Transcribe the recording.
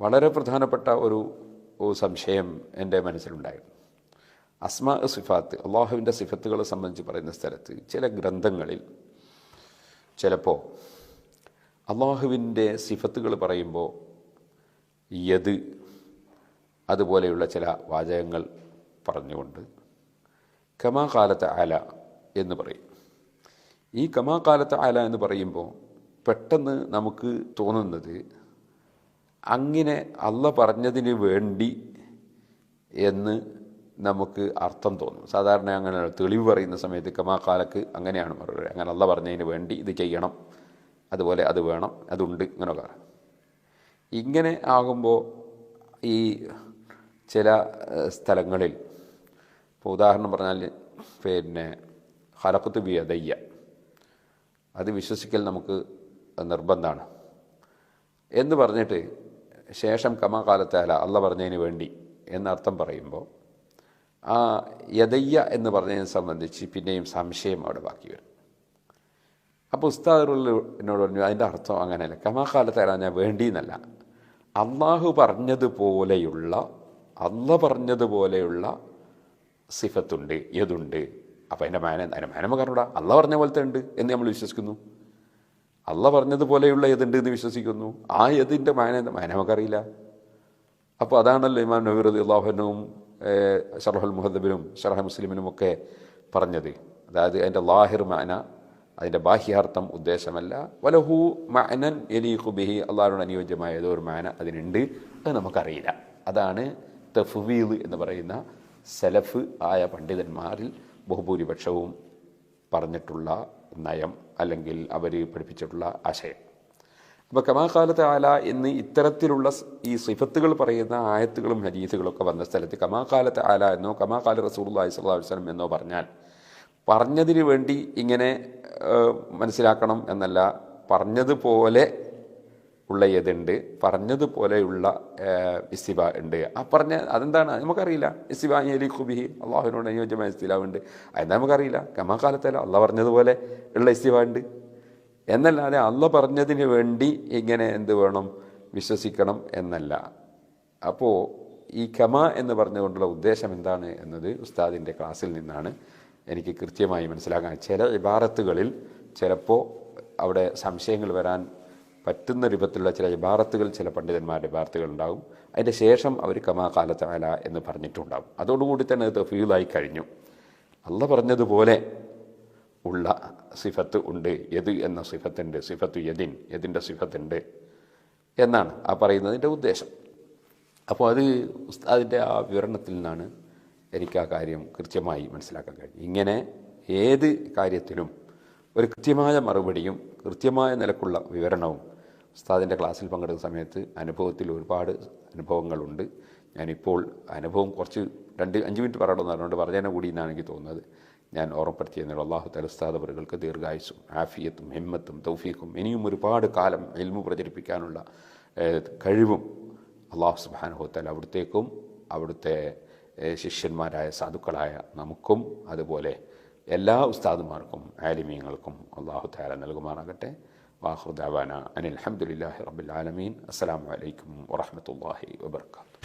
വളരെ പ്രധാനപ്പെട്ട ഒരു സംശയം എന്റെ മനസ്സിലുണ്ടായിരുന്നു. അസ്മാ സിഫാത്ത് അള്ളാഹുവിന്റെ സിഫത്തുകളെ സംബന്ധിച്ച് പറയുന്ന സ്ഥലത്ത് ചില ഗ്രന്ഥങ്ങളിൽ ചിലപ്പോൾ അള്ളാഹുവിന്റെ സിഫത്തുകൾ പറയുമ്പോൾ യത് അതുപോലെയുള്ള ചില വാചകങ്ങൾ പറഞ്ഞുകൊണ്ട് കമാകാലത്ത് ആല എന്ന് പറയും. ഈ കമാകാലത്ത് ആല എന്ന് പറയുമ്പോൾ പെട്ടെന്ന് നമുക്ക് തോന്നുന്നത് അങ്ങനെ അല്ല പറഞ്ഞതിന് വേണ്ടി എന്ന് നമുക്ക് അർത്ഥം തോന്നും. സാധാരണ അങ്ങനെ തെളിവ് പറയുന്ന സമയത്ത് കമാക്കാലക്ക് അങ്ങനെയാണ് മറുപടി. അങ്ങനെ അല്ല പറഞ്ഞതിന് വേണ്ടി ഇത് ചെയ്യണം. അതുപോലെ അത് വേണം. അതുണ്ട്. ഇങ്ങനെയൊക്കെ. ഇങ്ങനെ ആകുമ്പോൾ ഈ ചില സ്ഥലങ്ങളിൽ ഇപ്പോൾ ഉദാഹരണം പറഞ്ഞാൽ പിന്നെ ഹലക്കത്ത് ബി അതയ്യ അത് വിശ്വസിക്കൽ നമുക്ക് നിർബന്ധമാണ് എന്ന് പറഞ്ഞിട്ട് ശേഷം കമാകാലത്തേല അല്ല പറഞ്ഞതിന് വേണ്ടി എന്നർത്ഥം പറയുമ്പോൾ ആ യദയ്യ എന്ന് പറഞ്ഞതിനെ സംബന്ധിച്ച് പിന്നെയും സംശയം അവിടെ ബാക്കി വരും. അപ്പോൾ ഉസ്താദുള്ള എന്നോട് പറഞ്ഞു അതിന്റെ അർത്ഥം അങ്ങനെയല്ല. കമാകാലത്തേല ഞാൻ വേണ്ടി എന്നല്ല അള്ളാഹു പറഞ്ഞതുപോലെയുള്ള അല്ല പറഞ്ഞതുപോലെയുള്ള സിഫത്തുണ്ട് യതുണ്ട് അപ്പോൾ അതിന്റെ മാനം അതിന്റെ മാനം കാരണം അല്ല പറഞ്ഞ പോലത്തെ ഉണ്ട് എന്ന് നമ്മൾ വിശ്വസിക്കുന്നു. അല്ല പറഞ്ഞതുപോലെയുള്ള ഏതുണ്ട് എന്ന് വിശ്വസിക്കുന്നു? ആ ഏതിന്റെ മാന മാന നമുക്കറിയില്ല. അപ്പോൾ അതാണല്ലോ ഇമാം നബീർ അള്ളാഹുനും ഷറഹുൽ മുഹദ്ബിനും ഷറഹ മുസ്ലിമിനും ഒക്കെ പറഞ്ഞത്. അതായത് അതിന്റെ ലാഹിർ മാന അതിന്റെ ബാഹ്യാർത്ഥം ഉദ്ദേശമല്ല. വലഹു മാനൻ എലീഖു ബിഹി അള്ളാഹുവിന് അനുയോജ്യമായ ഏതോ ഒരു മാന അതിനുണ്ട് അത് നമുക്കറിയില്ല. അതാണ് തഫ്വീദ് എന്ന് പറയുന്ന സലഫ് ആയ പണ്ഡിതന്മാരിൽ ബഹുഭൂരിപക്ഷവും പറഞ്ഞിട്ടുള്ള നയം അല്ലെങ്കിൽ അവർ പഠിപ്പിച്ചിട്ടുള്ള ആശയം. അപ്പോൾ കമാകാലത്തെ ആല എന്ന് ഇത്തരത്തിലുള്ള ഈ സിഫത്തുകൾ പറയുന്ന ആയത്തുകളും ഹരീസുകളൊക്കെ വന്ന സ്ഥലത്ത് കമാകാലത്തെ ആല എന്നോ കമാകാല റസൂർല്ലാഹി സ്വല്ലാ വസ്ലം എന്നോ പറഞ്ഞാൽ പറഞ്ഞതിന് വേണ്ടി ഇങ്ങനെ മനസ്സിലാക്കണം എന്നല്ല. പറഞ്ഞതുപോലെ ഉള്ള ഏതുണ്ട് പറഞ്ഞതുപോലെയുള്ള ഇസ്തിബ ഉണ്ട്. ആ പറഞ്ഞ അതെന്താണ്? അത് നമുക്കറിയില്ല ഇസ്തിബ അലി ഖുബിഹി അള്ളാഹുവിനോട് അനുയോജ്യമായ ഇസ്തിലാവ് ഉണ്ട്. അതെന്താ നമുക്കറിയില്ല? കമാകാലത്തല്ല അള്ളാഹ് പറഞ്ഞതുപോലെ ഉള്ള ഇസ്തിബ ഉണ്ട്. എന്നല്ലാതെ അള്ള പറഞ്ഞതിന് വേണ്ടി ഇങ്ങനെ എന്ത് വേണം? വിശ്വസിക്കണം എന്നല്ല. അപ്പോൾ ഈ ഖമ എന്ന് പറഞ്ഞുകൊണ്ടുള്ള ഉദ്ദേശം എന്താണ് എന്നത് ഉസ്താദിന്റെ ക്ലാസ്സിൽ നിന്നാണ് എനിക്ക് കൃത്യമായി മനസ്സിലാക്കാൻ. ചില ഇബാറത്തുകളിൽ ചിലപ്പോൾ അവിടെ സംശയങ്ങൾ വരാൻ പറ്റുന്ന രൂപത്തിലുള്ള ചില ഇബാറത്തുകൾ ചില പണ്ഡിതന്മാരുടെ ഇബാറത്തുകൾ ഉണ്ടാകും അതിന്റെ ശേഷം അവർ കമാ കാലത്താല എന്ന് പറഞ്ഞിട്ടുണ്ടാകും. അതോടുകൂടി തന്നെ അത് ഫീലായി കഴിഞ്ഞു. അല്ല പറഞ്ഞതുപോലെ ഉള്ള സിഫത്ത് ഉണ്ട്. യദ് എന്ന സിഫത്തുണ്ട് സിഫത്ത് യദിൻ യദിന്റെ സിഫത്തുണ്ട് എന്നാണ് ആ പറയുന്നതിന്റെ ഉദ്ദേശം. അപ്പോൾ അത് ഉസ്താദിന്റെ ആ വിവരണത്തിൽ നിന്നാണ് എനിക്ക് ആ കാര്യം കൃത്യമായി മനസ്സിലാക്കാൻ കഴിഞ്ഞു ഇങ്ങനെ ഏത് കാര്യത്തിലും ഒരു കൃത്യമായ മറുപടിയും കൃത്യമായ നിലക്കുള്ള വിവരണവും ഉസ്താദിന്റെ ക്ലാസ്സിൽ പങ്കെടുക്കുന്ന സമയത്ത് അനുഭവത്തിൽ ഒരുപാട് അനുഭവങ്ങളുണ്ട്. ഞാനിപ്പോൾ അനുഭവം കുറച്ച് രണ്ട് അഞ്ച് മിനിറ്റ് പറയണമെന്ന് പറഞ്ഞുകൊണ്ട് പറഞ്ഞതിനെ കൂടി എന്നാണ് എനിക്ക് തോന്നുന്നത്. ഞാൻ ഓർമ്മപ്പെടുത്തിയെന്നുള്ള അള്ളാഹു തല അവർക്ക് ദീർഘായുസും ആഫിയത്തും ഹിമ്മത്തും തൗഫീഖും ഇനിയും ഒരുപാട് കാലം എൽമു പ്രചരിപ്പിക്കാനുള്ള കഴിവും അള്ളാഹു സുബാനുഹോത്തൽ അവിടുത്തേക്കും അവിടുത്തെ ശിഷ്യന്മാരായ സാധുക്കളായ നമുക്കും അതുപോലെ എല്ലാ ഉസ്താദുമാർക്കും ആലിമീങ്ങൾക്കും അള്ളാഹു താല നൽകുമാറാകട്ടെ വാഹുദാവാന അനിൽ അഹമ്മദില്ലാഹി റബ്ബിൽ ആലമീൻ അസ്സലാമു അലൈക്കും വറഹമത്തല്ലാഹി വബർക്കാത്തു